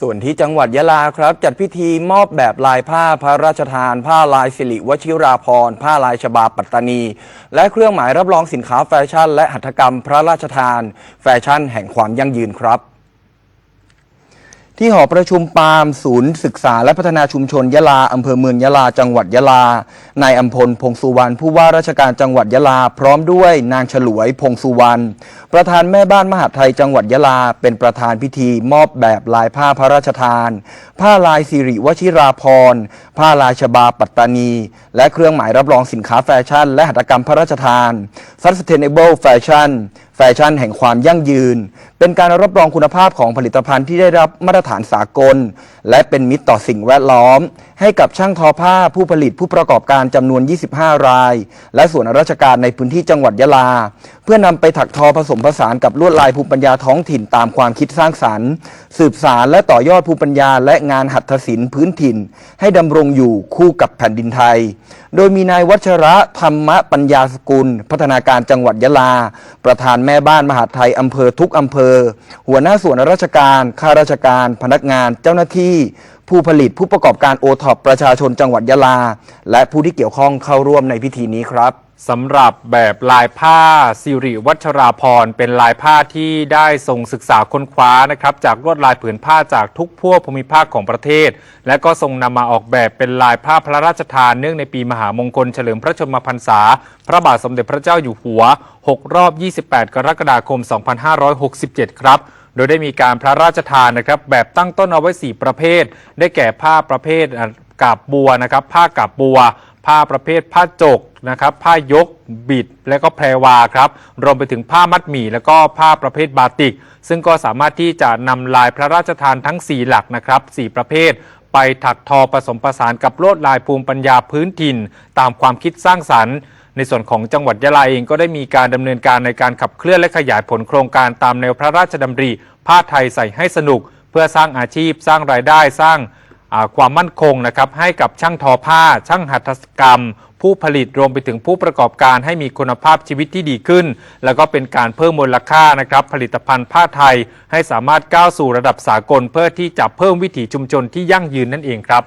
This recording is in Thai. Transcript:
ส่วนที่จังหวัดยะลาครับ จัดพิธีมอบแบบลายผ้าพระราชทาน ผ้าลายสิริวชิราพรณ์ผ้าลายฉบาปัตตานี และเครื่องหมายรับรองสินค้าแฟชั่น และหัตถกรรมพระราชทาน แฟชั่นแห่งความยั่งยืนครับ ที่หอประชุมปาล์มศูนย์ศึกษาและพัฒนาชุมชนยะลาอำเภอเมืองยะลาจังหวัดยะลานายอัมพลพงสุวรรณผู้ว่าราชการจังหวัดยะลา พร้อมด้วยนางฉลวยพงสุวรรณประธานแม่บ้านมหาไทยจังหวัดยะลา เป็นประธานพิธีมอบแบบลายผ้าพระราชทาน ผ้าลายสิริวชิราพรณ์ผ้าลายชบาปัตตานี และเครื่องหมายรับรองสินค้าแฟชั่น และหัตถกรรมพระราชทาน Sustainable Fashion แฟชั่นแห่งความยั่งยืน เป็นการรับรองคุณภาพของผลิตภัณฑ์ที่ได้รับมาตรฐานสากล และเป็นมิตรต่อสิ่งแวดล้อม ให้กับช่างทอผ้าผู้ผลิตผู้ประกอบการจำนวน 25 ราย และส่วนราชการในพื้นที่จังหวัดยะลา เพื่อนำไปถักทอผสมผสานกับลวดลายภูมิปัญญาท้องถิ่นตามความคิดสร้างสรรค์ สืบสารและต่อยอดภูมิปัญญา และงานหัตถศิลป์พื้นถิ่น ให้ดำรงอยู่คู่กับแผ่นดินไทยโดยมีนายวัชระธรรมปัญญาสกุล พัฒนาการจังหวัดยะลา ประธานแม่บ้านมหาไทยอำเภอทุกอำเภอ หัวหน้าส่วนราชการข้าราชการ พนักงานเจ้าหน้าที่ ผู้ผลิตผู้ประกอบการโอท็อปประชาชนจังหวัดยะลา และผู้ที่เกี่ยวข้องเข้าร่วมในพิธีนี้ครับสำหรับแบบลายผ้าสิริวัชราพรเป็นลายผ้าที่ได้ทรงศึกษาค้นคว้านะครับจากลวดลายผืนผ้าจากทุกพวกภูมิภาคของประเทศ และก็ทรงนำมาออกแบบเป็นลายผ้าพระราชทานเนื่องในปีมหามงคลเฉลิมพระชนมพรรษา พระบาทสมเด็จพระเจ้าอยู่หัว 6 รอบ 28 กรกฎาคม 2567 ครับ ดยได้มีการพระราชทานนะครับแบบตั้งต้นเอาไว้ 4 ประเภท ได้แก่ผ้าประเภทกาบบัวนะครับผ้ากาบบัว ผ้าประเภทผ้าจกนะครับผ้ายกบิด และก็แพรวาครับรวมไปถึงผ้ามัดหมี่ แล้วก็ผ้าประเภทบาติก ซึ่งก็สามารถที่จะนำลายพระราชทานทั้ง 4 หลักนะครับ4ประเภทไปถักทอผสมผสานกับลวดลายภูมิปัญญาพื้นถิ่น ตามความคิดสร้างสรรค์ ในส่วนของจังหวัดยะลาเองก็ได้มีการดำเนินการในการขับเคลื่อนและขยายผลโครงการตามแนวพระราชดำริผ้าไทยใส่ให้สนุก เพื่อสร้างอาชีพ สร้างรายได้สร้างความมั่นคงนะครับให้กับช่างทอผ้า ช่างหัตถกรรม ผู้ผลิตรวมไปถึงผู้ประกอบการให้มีคุณภาพชีวิตที่ดีขึ้น แล้วก็เป็นการเพิ่มมูลค่านะครับผลิตภัณฑ์ผ้าไทยให้สามารถก้าวสู่ระดับสากล เพื่อที่จะเพิ่มวิถีชุมชนที่ยั่งยืนนั่นเองครับ